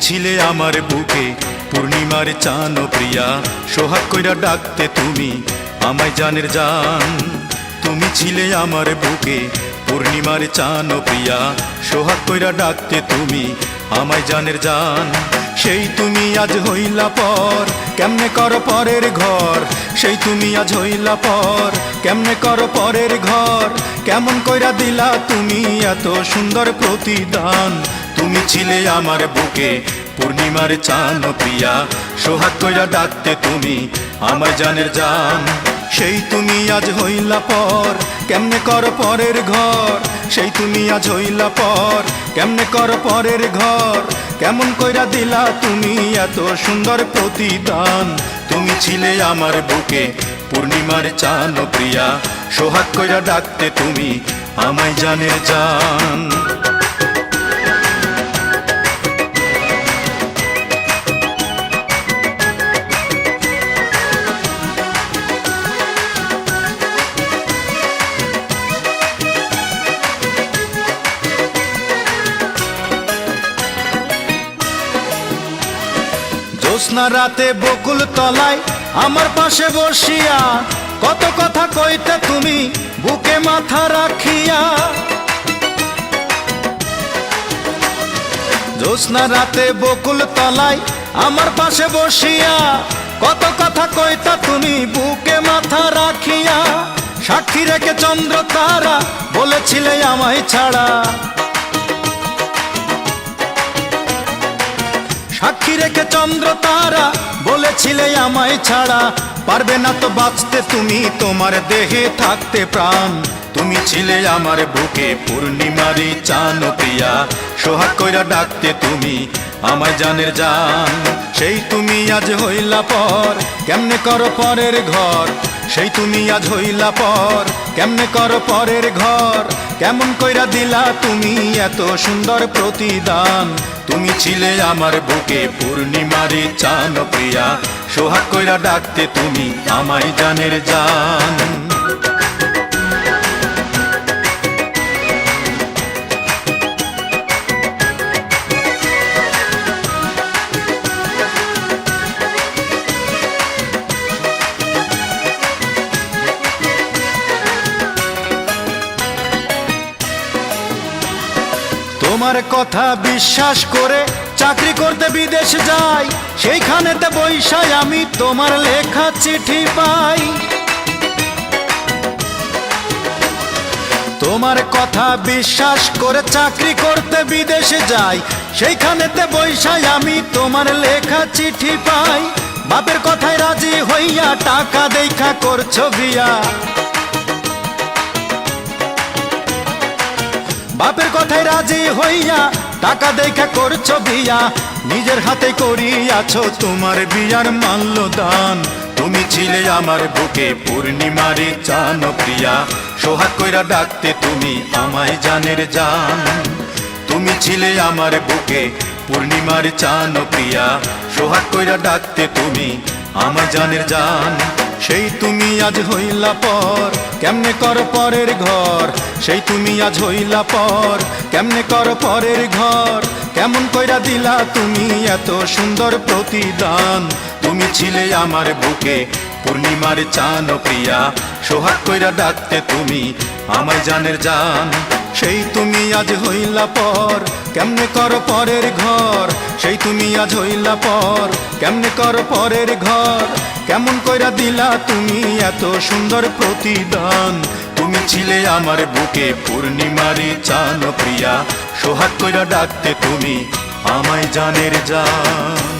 ছিলে আমার বুকে, পূর্ণিমার চান প্রিয়া। সোহাগ কইরা ডাকতে তুমি আমায় জানের জান। তুমি ছিলে আমার বুকে, পূর্ণিমার চান প্রিয়া। সোহাগ কইরা ডাকতে তুমি আমায় জানের জান। সেই তুমি আজ হইলা পর, কেমনে কর পরের ঘর? সেই তুমি আজ হইলা পর, কেমনে কর পরের ঘর? কেমন কইরা দিলা তুমি এত সুন্দর প্রতিদান? তুমি ছিলে আমার বুকে পূর্ণিমার চান প্রিয়া। সোহাগ কইরা ডাকতে তুমি আমার জানের জান। সেই তুমি আজ হইলা পর, কেমনে কর পরের ঘর? সেই তুমি আজ হইলা পর, কেমনে কর পরের ঘর? কেমন কইরা দিলা তুমি এত সুন্দর প্রতিদান? তুমি ছিলে আমার বুকে পূর্ণিমার চান প্রিয়া। সোহাগ কইরা ডাকতে তুমি আমায় জানের জান। জ্যোৎস্না রাতে বকুল তলায় আমার পাশে বসিয়া কত কথা কইতে তুমি বুকে মাথা রাখিয়া। জ্যোৎস্না রাতে বকুল তলায় আমার পাশে বসিয়া কত কথা কইতা তুমি বুকে মাথা রাখিয়া। সাক্ষী রেখে চন্দ্র তারা বলেছিলে আমায় ছাড়া। সাক্ষী রেখে চন্দ্র তারা বলেছিলে আমায় ছাড়া। পারবে না তো বাঁচতে তুমি, তোমার দেহে থাকতে প্রাণ। তুমি ছিলে আমার বুকে পূর্ণিমারি চান প্রিয়া সোহাগ কইরা ডাকতে তুমি আমায় জানের জান। সেই তুমি আজ হইলা পর, কেমনে করো পরের ঘর? সেই তুমি আজ হইলা পর, কেমনে করো পরের ঘর? কেমন কইরা দিলা তুমি এত সুন্দর প্রতিদান? তুমি ছিলে আমার বুকে পূর্ণিমারে চান প্রিয়া সোহাগ কইরা ডাকতে তুমি আমায় জানের জান। তোমার কথা বিশ্বাস করে চাকরি করতে বিদেশ যাই, সেইখানেতে বৈশাই আমি তোমার লেখা চিঠি পাই। তোমার কথা বিশ্বাস করে চাকরি করতে বিদেশে যাই, সেইখানেতে বৈশাই আমি তোমার লেখা চিঠি পাই। বাপের কথায় রাজি হইয়া টাকা দেখা করছ বিয়া বাপের কথায় রাজি হইয়া, টাকা দেখা করছ বিয়া নিজের হাতে করিয়াছো তোমার বিয়ার মাল্য দান তুমি ছিলে আমার বুকে পূর্ণিমারে চান প্রিয়া, সোহাগ কইরা ডাকতে তুমি আমায় জানের জান। তুমি ছিলে আমার বুকে পূর্ণিমার চান প্রিয়া, সোহাগ কইরা ডাকতে তুমি আমায় জানের জান। সেই তুমি আজ হইলা পর, কেমনে কর পরের ঘর? সেই তুমি আজ হইলা পর, কেমনে কর পরের ঘর? কেমন কইরা দিলা তুমি এত সুন্দর প্রতিদান? তুমি ছিলে আমার বুকে পূর্ণিমার চান প্রিয়া সোহাগ কইরা ডাকতে তুমি আমার জানের জান। সেই তুমি আজ হইলা পর, কেমনে কর পরের ঘর? সেই তুমি আজ হইলা পর, কেমনে কর পরের ঘর? কেমন কইরা দিলা তুমি এত সুন্দর প্রতিদান? তুমি ছিলে আমার বুকে পূর্ণিমারি চান প্রিয়া সোহাগ কইরা ডাকতে তুমি আমায় জানের জান।